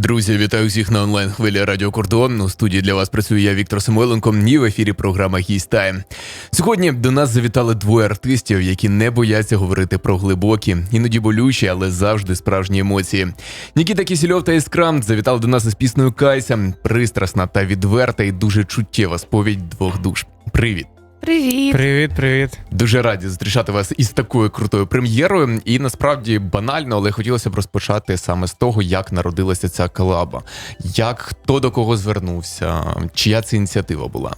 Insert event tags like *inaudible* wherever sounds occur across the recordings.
Друзі, вітаю всіх на онлайн хвилі Радіо Кордон. У студії для вас працюю я Віктор Самойленко. І в ефірі програма «Гість Тайм». Сьогодні до нас завітали двоє артистів, які не бояться говорити про глибокі, іноді болючі, але завжди справжні емоції. Нікіта Кісільов та Іскра завітали до нас із піснею Кайся. Пристрасна та відверта і дуже чуттєва сповідь двох душ. Привіт! Привіт. Привіт, привіт. Дуже раді зустрічати вас із такою крутою прем'єрою. І насправді банально, але хотілося б розпочати саме з того, як народилася ця колаба, як хто до кого звернувся, чия це ініціатива була.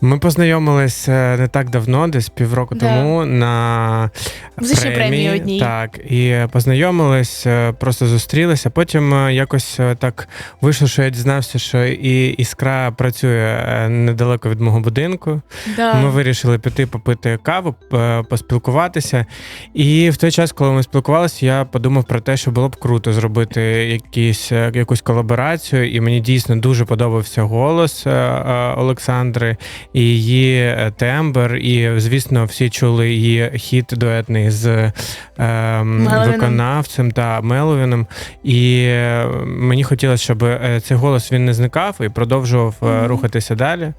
Ми познайомились е, не так давно, десь півроку Да. тому на Музичній премії одній. Так, і познайомились, е, просто зустрілися. Потім е, якось так вийшло, що я дізнався, що і іскра працює недалеко від мого будинку. Да. Ми вирішили піти попити каву, поспілкуватися. І в той час, коли ми спілкувалися, я подумав про те, що було б круто зробити якісь, якусь колаборацію. І мені дійсно дуже подобався голос Олександри і її е, тембр. І, звісно, всі чули її хіт дуетний з е, виконавцем та Меловіном. І е, мені хотілося, щоб е, цей голос він не зникав і продовжував Мгм. рухатися далі.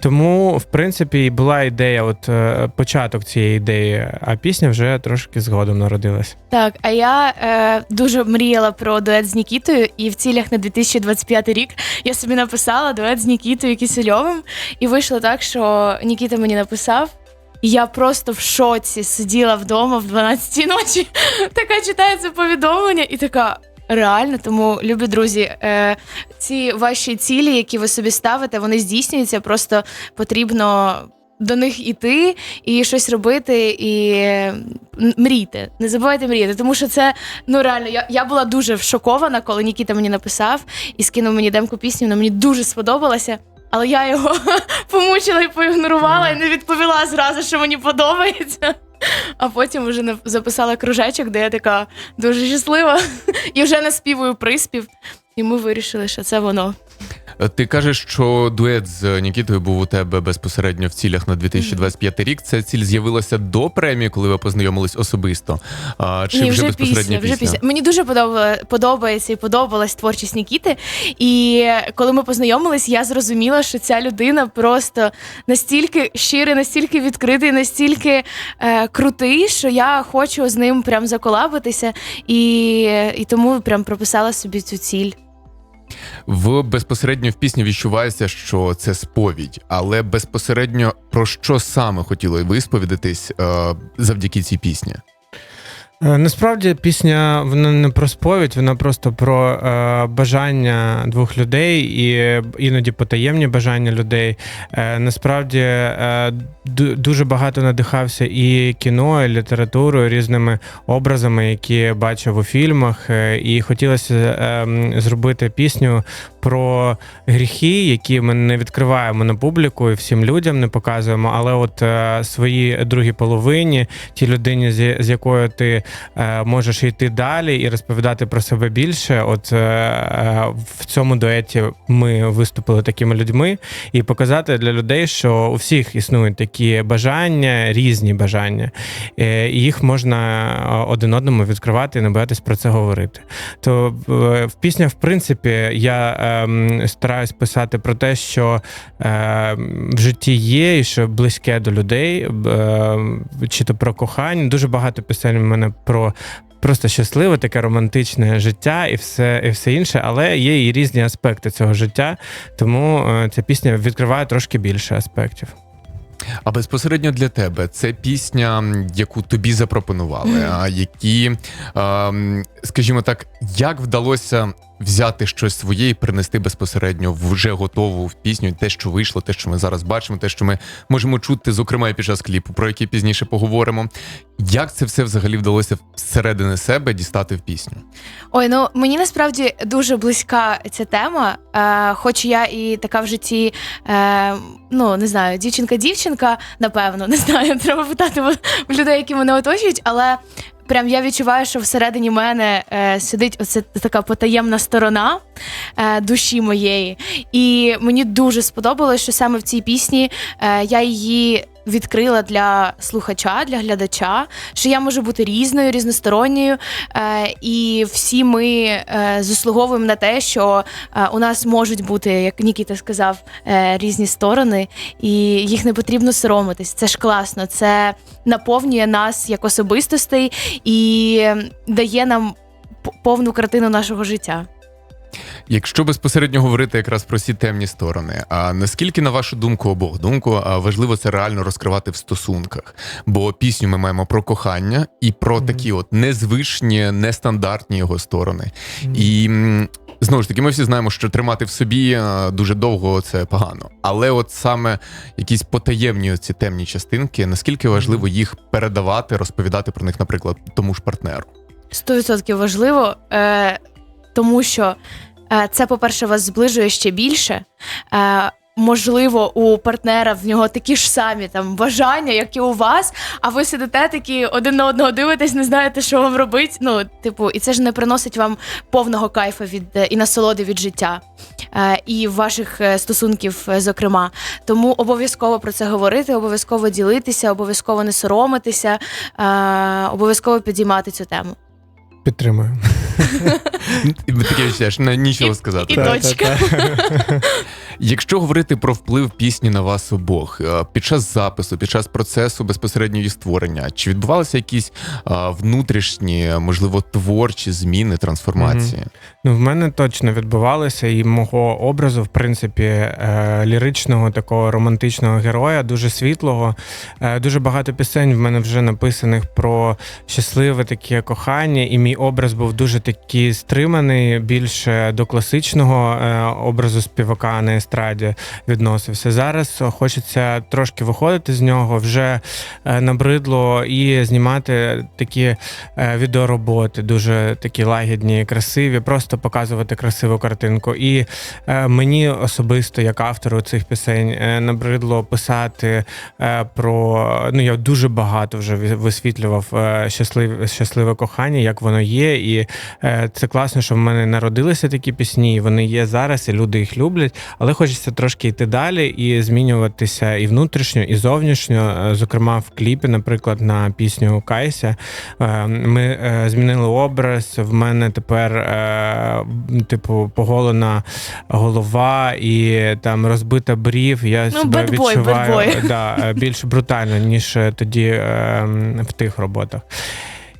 Тому, в принципі, була ідея, от початок цієї ідеї, а пісня вже трошки згодом народилась. Так, а я е, дуже мріяла про дует з Нікітою, і в цілях на 2025 рік я собі написала дует з Нікітою Кісельовим. І вийшло так, що Нікіта мені написав. І я просто в шоці сиділа вдома в 12 ночі, *laughs* така читаю це повідомлення, і така. Реально, тому любі друзі, е, ці ваші цілі, які ви собі ставите, вони здійснюються. Просто потрібно до них іти і щось робити, і мрійте. Не забувайте мріяти, тому що це ну реально. Я, я була дуже шокована, коли Нікіта мені написав і скинув мені демку пісні. Вона мені дуже сподобалася. Але я його *laughs* помучила і поігнорувала, і не відповіла зразу, що мені подобається. А потім вже записала кружечок, де я така дуже щаслива *laughs* і вже наспівую приспів. І ми вирішили, що це воно. Е, Ти кажеш, що дует з Нікітою був у тебе безпосередньо в цілях на 2025 рік. Ця ціль з'явилася до премії, коли ви познайомились особисто. А, чи Ні, вже, безпосередньо після, вже після. Мені дуже подобала, подобається і подобалась творчість Нікіти. І коли ми познайомились, я зрозуміла, що ця людина просто настільки щирий, настільки відкритий, настільки е, крутий, що я хочу з ним прям заколабитися. І, і тому прям прописала собі цю ціль. В безпосередньо в пісні відчувається, що це сповідь, але безпосередньо про що саме хотіли висповідатись е, завдяки цій пісні? Е, Насправді пісня вона не про сповідь, вона просто про е, бажання двох людей і іноді потаємні бажання людей. Е, насправді е, ду- дуже багато надихався і кіно, і літературою, різними образами, які бачив у фільмах. Е, і хотілося е, зробити пісню про гріхи, які ми не відкриваємо на публіку і всім людям не показуємо, але от своїй другій половині, тій людині, з, якою ти можеш йти далі і розповідати про себе більше. От е, е, в цьому дуеті ми виступили такими людьми, і показати для людей, що у всіх існують такі бажання, різні бажання, е, і їх можна е, один одному відкривати і не боятись про це говорити. То е, в піснях, в принципі, я ем, стараюсь писати про те, що е, в житті є, і що близьке до людей, е, чи то про кохання. Дуже багато пісень в мене про. Просто щасливе, таке романтичне життя і все, і все інше, але є і різні аспекти цього життя, тому е, ця пісня відкриває трошки більше аспектів. А безпосередньо для тебе це пісня, яку тобі запропонували. А які, скажімо так, як вдалося взяти щось своє і принести безпосередньо вже готову в пісню, те, що вийшло, те, що ми зараз бачимо, те, що ми можемо чути, зокрема і під час кліпу, про який пізніше поговоримо. Як це все взагалі вдалося всередини себе дістати в пісню? Ой, ну мені насправді дуже близька ця тема. Е, хоч я і така в житті, е, ну не знаю, дівчинка-дівчинка, напевно, *laughs* не знаю, треба питати в людей, які мене оточують, але прям я відчуваю, що всередині мене е, сидить оце така потаємна сторона е, душі моєї. І мені дуже сподобалось, що саме в цій пісні е, я її відкрила для слухача, для глядача, що я можу бути різною, різносторонньою, е, і всі ми е, заслуговуємо на те, що е, у нас можуть бути, як Нікіта сказав, різні сторони, і їх не потрібно соромитись. Це ж класно, це наповнює нас як особистостей і дає нам повну картину нашого життя. Якщо безпосередньо говорити якраз про ці темні сторони, а наскільки, на вашу думку, обох думку, важливо це реально розкривати в стосунках? Бо пісню ми маємо про кохання і про Мгм. такі от незвичні, нестандартні його сторони. І знову ж таки, ми всі знаємо, що тримати в собі дуже довго це погано. Але от саме якісь потаємні ці темні частинки, наскільки важливо їх передавати, розповідати про них, наприклад, тому ж партнеру. 100% важливо, е, тому що це, по-перше, вас зближує ще більше. Е, Можливо, у партнера в нього такі ж самі там бажання, як і у вас, а ви сидите такі один на одного дивитесь, не знаєте, що вам робити. Ну, типу, і це ж не приносить вам повного кайфу від е, і насолоди від життя е, і ваших е, стосунків, е, зокрема. Тому обов'язково про це говорити, обов'язково ділитися, обов'язково не соромитися, е, обов'язково підіймати цю тему. Підтримую. Таке відчуття, що нічого сказати. і точка. *laughs* Якщо говорити про вплив пісні на вас обох е, під час запису, під час процесу безпосередньо її створення, чи відбувалися якісь е, внутрішні, можливо, творчі зміни, трансформації? Ну, в мене точно відбувалося, і мого образу, в принципі, е, ліричного такого романтичного героя, дуже світлого. Е, дуже багато пісень в мене вже написаних про щасливе таке кохання, і мій образ був дуже такий стриманий, більше до класичного е, образу співака на естраді відносився. Зараз хочеться трошки виходити з нього, вже е, набридло і знімати такі е, відеороботи, дуже такі лагідні, красиві, просто показувати красиву картинку. І мені особисто, як автору цих пісень, набридло писати про ну я дуже багато вже висвітлював щасливе, щасливе кохання, як воно є. І е, це класно, що в мене народилися такі пісні, і вони є зараз, і люди їх люблять. Але хочеться трошки йти далі і змінюватися і внутрішньо, і зовнішньо. Е, Зокрема, в кліпі, наприклад, на пісню Кайся. Е, Ми змінили образ. В мене тепер, типу, поголена голова і там розбита брів. Я Ну, себе відчуваю. Да, більш брутально, ніж тоді е, в тих роботах.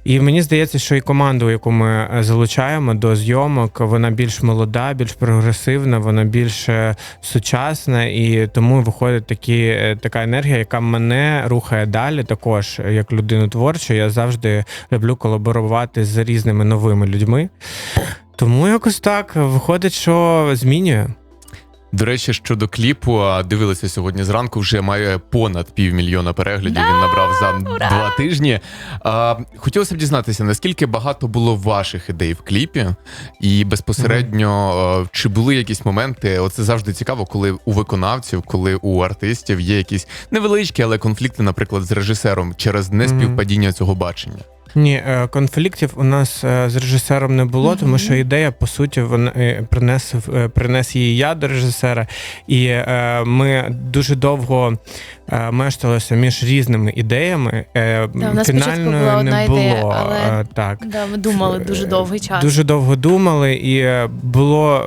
І мені здається, що і команду, яку ми е, залучаємо до зйомок, вона більш молода, більш прогресивна, вона більш е, сучасна, і тому виходить такі, е, така енергія, яка мене рухає далі. Також як людину творчу. Я завжди люблю колаборувати з різними новими людьми. Тому якось так виходить, що змінює. До речі, щодо кліпу, а, дивилися сьогодні зранку, вже має понад півмільйона переглядів. Він набрав за ура! два тижні. А, хотілося б дізнатися, наскільки багато було ваших ідей в кліпі, і безпосередньо а, чи були якісь моменти? Оце завжди цікаво, коли у виконавців, коли у артистів є якісь невеличкі, але конфлікти, наприклад, з режисером через неспівпадіння цього бачення. Ні, е, конфліктів у нас е, з режисером не було, тому що ідея, по суті, вона е, принес, принес її я до режисера, і ми дуже довго мешталися між різними ідеями. Да, у нас спочатку була одна не було. ідея, але- Так. Да, ми думали дуже довгий час. Дуже довго думали, і було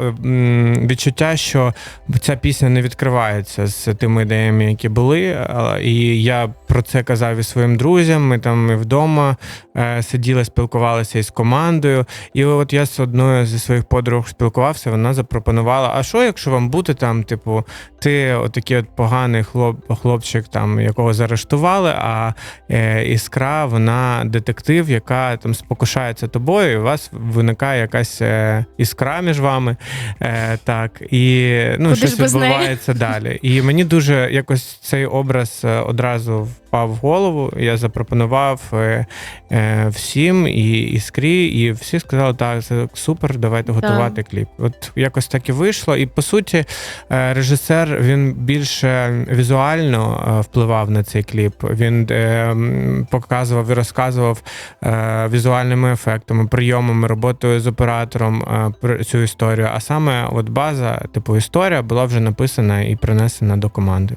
відчуття, що ця пісня не відкривається з тими ідеями, які були. І я про це казав і своїм друзям. Ми там і вдома е, сиділи, спілкувалися із командою. І от я з одною зі своїх подруг спілкувався. Вона запропонувала: а що, якщо вам бути там, типу, ти отакий от поганий хлоп, хлопчик, там якого заарештували, а е, іскра, вона детектив, яка там спокушається тобою, і у вас виникає якась е, іскра між вами. Е, так, і ну, Куди щось без неї? відбувається далі. І мені дуже якось цей образ е, одразу впав в голову. Я запропонував е, е, всім і іскрі, і всі сказали, так, це супер, давайте готувати кліп. От якось так і вийшло. І по суті, е, режисер він більше візуально впливав на цей кліп. Він показував і розказував візуальними ефектами, прийомами, роботою з оператором цю історію. А саме от база, типу історія, була вже написана і принесена до команди.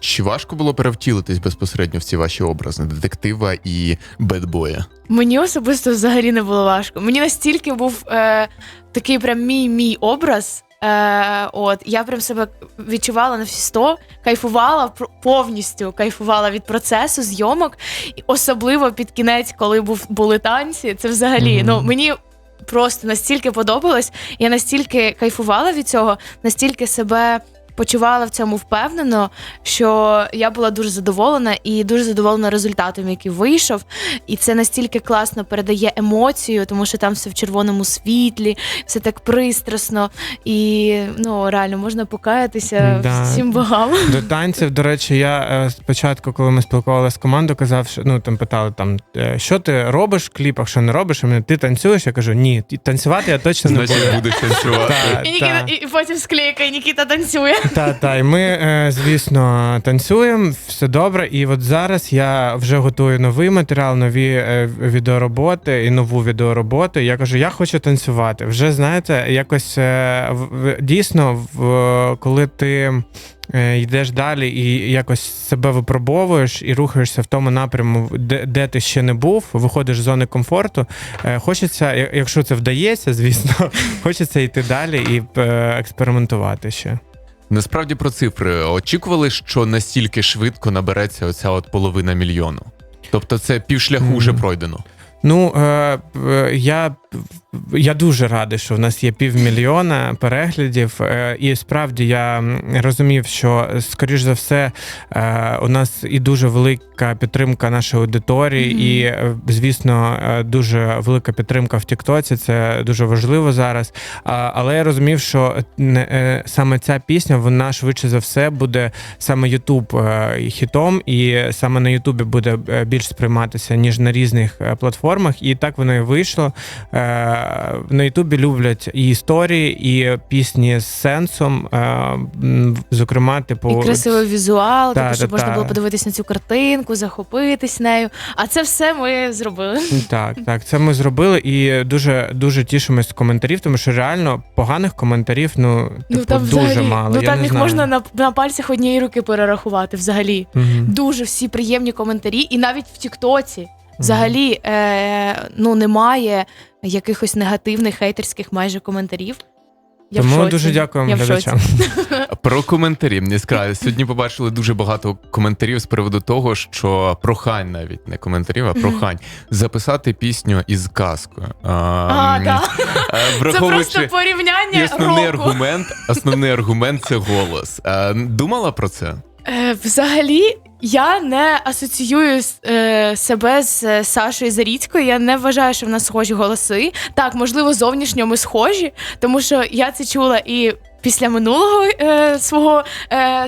Чи важко було перевтілитись безпосередньо в ці ваші образи детектива і бедбоя? Мені особисто взагалі не було важко. Мені настільки був е, такий прям мій мій образ. Е, от я прям себе відчувала на всі 100, кайфувала пр- повністю кайфувала від процесу зйомок, і особливо під кінець, коли був були танці. Це взагалі Мгм. ну мені просто настільки подобалось. Я настільки кайфувала від цього, настільки себе почувала в цьому впевнено, що я була дуже задоволена і дуже задоволена результатом, який вийшов. І це настільки класно передає емоцію, тому що там все в червоному світлі, все так пристрасно. І ну реально можна покаятися Да. всім богам. До танців, до речі, я е, спочатку, коли ми спілкувалися з командою, казав, що ну там питали там, е, що ти робиш в кліпах, що не робиш. А мене ти танцюєш? Я кажу, ні, танцювати я точно не буду. Значить, будеш танцювати. І потім склейка, і Нікіта танцює. Та, та, і ми, е, звісно, танцюємо, все добре. І от зараз я вже готую новий матеріал, нові е, відеороботи і нову відеороботу. Я кажу, я хочу танцювати. Вже знаєте, якось е, дійсно, коли ти. Йдеш далі і якось себе випробовуєш і рухаєшся в тому напряму, де, де ти ще не був, виходиш з зони комфорту. Хочеться, якщо це вдається, звісно, *laughs* хочеться йти далі і експериментувати ще. Насправді про цифри очікували, що настільки швидко набереться оця от половина мільйону. Тобто це півшляху вже пройдено. Ну, е, е, я, я дуже радий, що в нас є півмільйона переглядів. Е, і справді я розумів, що, е, скоріш за все, е, у нас і дуже велика підтримка нашої аудиторії, Мгм. і, звісно, дуже велика підтримка в Тіктоці. Це дуже важливо зараз. Але я розумів, що саме ця пісня, вона швидше за все буде саме Ютуб хітом, і саме на Ютубі буде більш сприйматися, ніж на різних платформах. І так воно і вийшло. Е, На Ютубі люблять і історії, і пісні з сенсом. е, Зокрема, типу, І красивий візуал, Та, типу, щоб та, можна та. було подивитись на цю картинку, захопитись нею. А це все ми зробили. Так, так, це ми зробили і дуже дуже тішимось з коментарів, тому що реально поганих коментарів, ну, типу, ну там дуже взагалі, мало. ну я там не їх знаю. можна на, на пальцях однієї руки перерахувати взагалі. Мгм. Дуже всі приємні коментарі, і навіть в Тіктоці взагалі е, ну, немає якихось негативних хейтерських майже коментарів. Я Тому шоці. дуже дякуємо Я глядачам. *laughs* Про коментарі мені сказали. Сьогодні побачили дуже багато коментарів з приводу того, що прохань навіть не коментарів, а прохань записати пісню із казкою. А, А, да. е, Це просто порівняння і основний року. аргумент, основний аргумент це голос. А, думала про це? Е, взагалі, я не асоціюю е, себе з е, Сашою Заріцькою. Я не вважаю, що в нас схожі голоси. Так, можливо, зовнішньо ми схожі, тому що я це чула і. Після минулого е, свого е,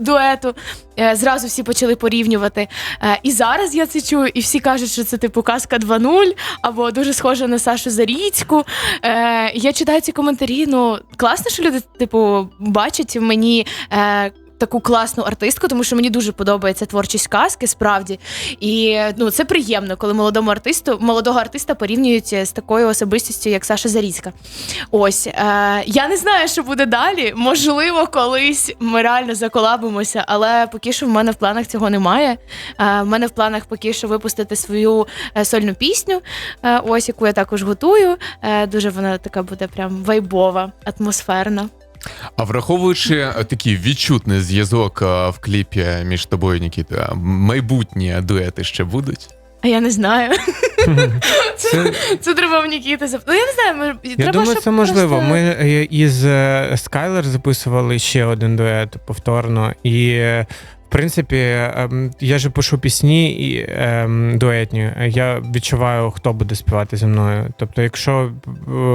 дуету е, зразу всі почали порівнювати. Е, і зараз я це чую, і всі кажуть, що це типу казка 2.0 або дуже схожа на Сашу Заріцьку. Е, я читаю ці коментарі. Ну класно, що люди, типу, бачать в мені. Е, Таку класну артистку, тому що мені дуже подобається творчість казки, справді. І ну це приємно, коли молодому артисту, молодого артиста порівнюють з такою особистістю, як Саша Заріцька. Ось е, я не знаю, що буде далі. Можливо, колись ми реально заколабимося, але поки що в мене в планах цього немає. Е, в мене в планах поки що випустити свою е, сольну пісню, е, ось яку я також готую. Е, дуже вона така буде прям вайбова, атмосферна. А враховуючи е, такий відчутний зв'язок е, в кліпі між тобою, і Нікітою, майбутні дуети ще будуть? А я не знаю. *laughs* Це, Це треба в Нікіти зап... Ну я не знаю, ми... я треба, думаю, щоб це можливо. просто- Ми е, із е, Скайлер записували ще один дует повторно. І, е, принципі, ем, я же пишу пісні і ем, дуетні. Я відчуваю, хто буде співати зі мною. Тобто, якщо е,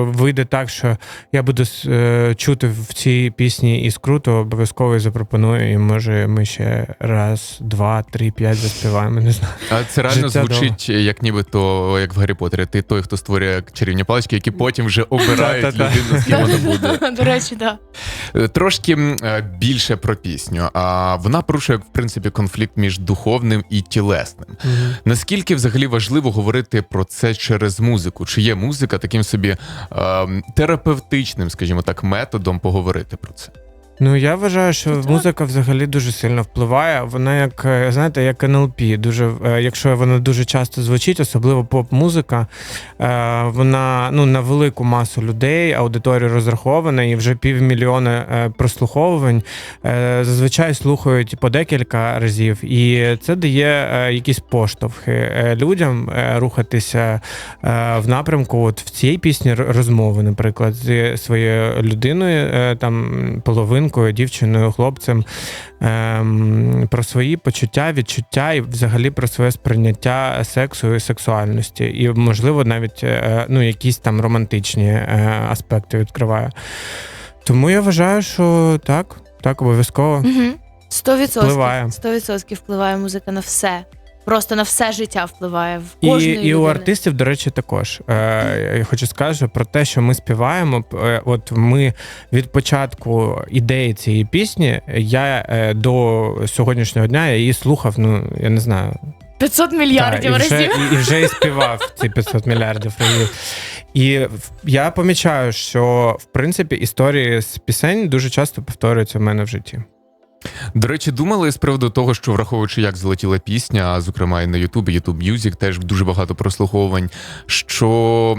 вийде так, що я буду е, чути в цій пісні іскру, то обов'язково запропоную. І може ми ще раз, два, три, п'ять заспіваємо. Не знаю. А це реально Життя звучить як нібито як в Гаррі Поттері. Ти той, хто створює чарівні палички, які потім вже *laughs* обирають людину, з ким вона буде. *laughs* До речі, так. Е, Трошки е, більше про пісню. А вона порушує в принципі конфлікт між духовним і тілесним. Наскільки взагалі важливо говорити про це через музику? Чи є музика таким собі ем, терапевтичним, скажімо так, методом поговорити про це? Ну я вважаю, що так. музика взагалі дуже сильно впливає. Вона як е, знаєте, як НЛП. Дуже е, якщо вона дуже часто звучить, особливо поп-музика, е, вона ну на велику масу людей, аудиторію розрахована, і вже півмільйона прослуховувань зазвичай слухають по декілька разів, і це дає якісь поштовхи людям рухатися в напрямку. От в цій пісні розмови, наприклад, зі своєю людиною, там половинкою, дівчиною, хлопцем, ем, про свої почуття, відчуття і взагалі про своє сприйняття сексу і сексуальності, і можливо навіть е, ну, якісь там романтичні е, аспекти відкриває. Тому я вважаю, що так, так, обов'язково. Угу. 100%. Впливає. 100% впливає музика на все. Просто на все життя впливає. В І, кожної і у людини. артистів, до речі, також. Е, я хочу сказати про те, що ми співаємо. е, От ми від початку ідеї цієї пісні, я е, до сьогоднішнього дня я її слухав, ну я не знаю, 500 мільярдів Та, і, вже, разів. і, і вже і співав ці 500 мільярдів разів. І в- я помічаю, що в принципі історії з пісень дуже часто повторюються в мене в житті. До речі, думали з приводу того, що враховуючи, як залетіла пісня, зокрема і на Ютубі, YouTube Music, теж дуже багато прослуховувань, що.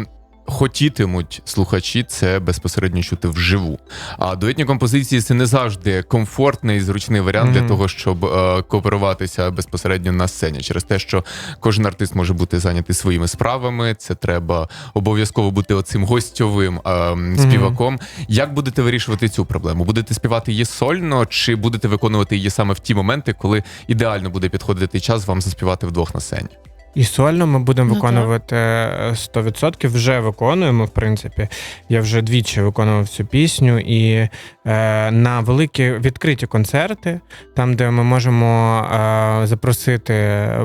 Хотітимуть слухачі це безпосередньо чути вживу. А дуетні композиції це не завжди комфортний і зручний варіант для того, щоб е, кооперуватися безпосередньо на сцені, через те, що кожен артист може бути зайнятий своїми справами. Це треба обов'язково бути оцим гостьовим е, співаком. Як будете вирішувати цю проблему? Будете співати її сольно, чи будете виконувати її саме в ті моменти, коли ідеально буде підходити час вам заспівати вдвох на сцені? І сольно ми будемо Ну, виконувати е, 100%, вже виконуємо, в принципі. Я вже двічі виконував цю пісню, і е, на великі відкриті концерти, там, де ми можемо е, запросити е,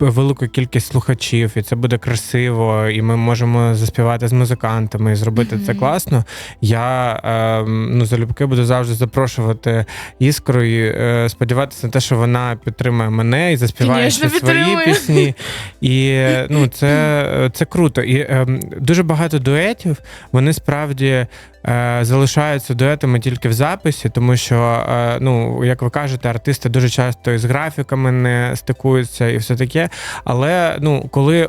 велику кількість слухачів, і це буде красиво, і ми можемо заспівати з музикантами і зробити це класно. Я е, ну, залюбки буду завжди запрошувати іскру і е, сподіватися на те, що вона підтримає мене і заспіває Конечно, ще свої підтримує. пісні. *laughs* І ну, це, це круто. І е, дуже багато дуетів, вони справді. Е, Залишаються дуетами тільки в записі, тому що, е, ну як ви кажете, артисти дуже часто із графіками не стикуються і все таке. Але ну, коли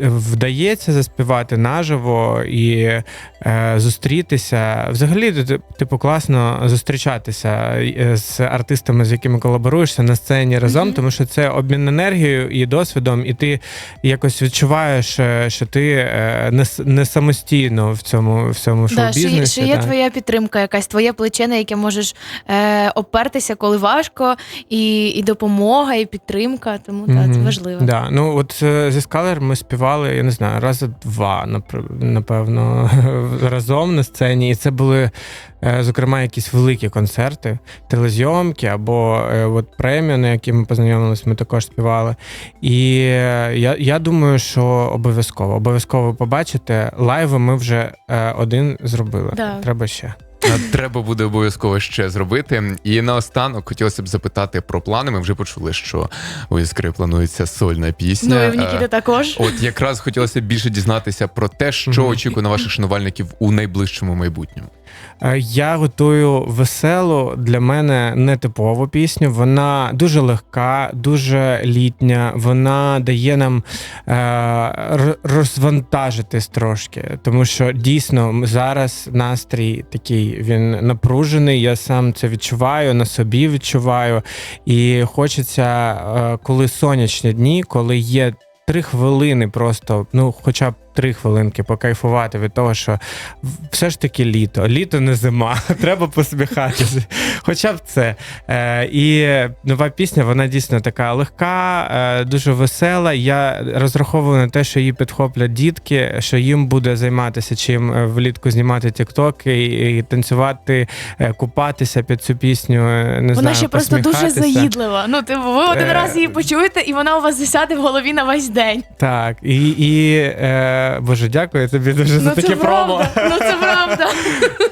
вдається заспівати наживо і е, зустрітися, взагалі типу класно зустрічатися з артистами, з якими колаборуєшся на сцені разом, Мгм. тому що це обмін енергією і досвідом, і ти якось відчуваєш, що ти не, самостійно в цьому в цьому Да, що, є- є твоя підтримка, якась твоє плече, на яке можеш е, опертися, коли важко, і, і допомога, і підтримка. Тому так, це важливо. Да. Ну от е, зі Скалер ми співали, я не знаю, рази два, напевно, *laughs* разом на сцені. І це були, е, зокрема, якісь великі концерти, телезйомки або е, от премія, на якій ми познайомилися, ми також співали. І е, я, я думаю, що обов'язково, обов'язково побачите. Лайви ми вже е, один зробили. Да. Треба ще. Е, Треба буде обов'язково ще зробити. І наостанок хотілося б запитати про плани. Ми вже почули, що у іскри планується сольна пісня. Ну і в Нікіти Е, також. От якраз хотілося б більше дізнатися про те, що очікує на ваших шанувальників у найближчому майбутньому. Е, Я готую веселу для мене нетипову пісню. Вона дуже легка, дуже літня. Вона дає нам е, розвантажитись трошки, тому що дійсно зараз настрій такий він напружений. Я сам це відчуваю, на собі відчуваю. І хочеться, е, коли сонячні дні, коли є. Три хвилини просто, ну хоча б три хвилинки покайфувати від того, що все ж таки літо. Літо не зима. *laughs* Треба посміхатися. Хоча б це. Е, і нова пісня, вона дійсно така легка, е, дуже весела. Я розраховую на те, що її підхоплять дітки, що їм буде займатися чим е, влітку знімати тіктоки і, і танцювати, купатися під цю пісню. Не Вона знаю, ще просто дуже заїдлива. Ну, типу, ви один раз її почуєте, і вона у вас засяде в голові на весь день. Так, і, і е, боже, дякую тобі дуже за Ну, це таке промо. Ну це правда.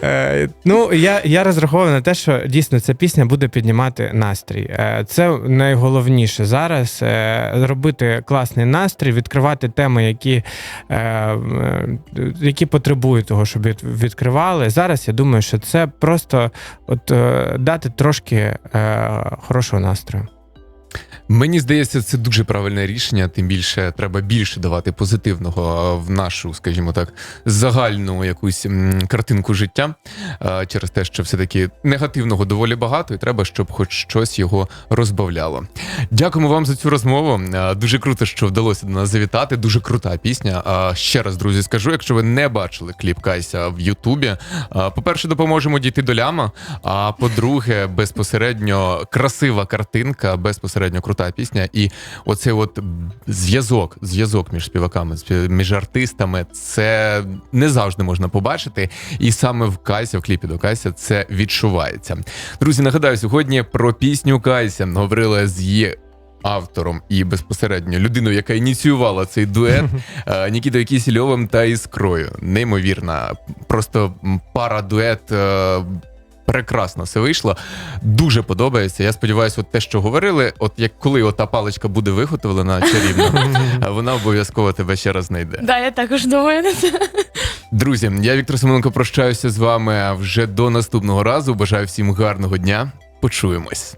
Е, ну, я, я розраховую на те, що дійсно ця пісня буде піднімати настрій. Е, це найголовніше зараз е, робити класний настрій, відкривати теми, які, е, е, які потребують того, щоб відкривали. Зараз я думаю, що це просто от, е, дати трошки е, хорошого настрою. Мені здається, це дуже правильне рішення. Тим більше треба більше давати позитивного в нашу, скажімо так, загальну якусь картинку життя е, через те, що все-таки негативного доволі багато, і треба, щоб хоч щось його розбавляло. Дякуємо вам за цю розмову. Е, Дуже круто, що вдалося до нас завітати. Дуже крута пісня. А ще раз, друзі, скажу, якщо ви не бачили кліп Кайся в Ютубі, е, по-перше, допоможемо дійти до ляма. А по-друге, безпосередньо красива картинка, безпосередньо крута пісня. І оцей от зв'язок, зв'язок між співаками, спів- між артистами, це не завжди можна побачити. І саме в Кайся, в кліпі до Кайся, це відчувається. Друзі, нагадаю, сьогодні про пісню Кайся говорили з її. Автором і безпосередньо людиною, яка ініціювала цей дует е, Нікітою Кісільовим та Іскрою. Неймовірна, просто пара дует. Прекрасно все вийшло. Дуже подобається. Я сподіваюся, от те, що говорили, от як коли ота паличка буде виготовлена чарівно, *laughs* вона обов'язково тебе ще раз знайде. Да, я також думаю на це. Друзі, я Віктор Семенко прощаюся з вами вже до наступного разу. Бажаю всім гарного дня. Почуємось.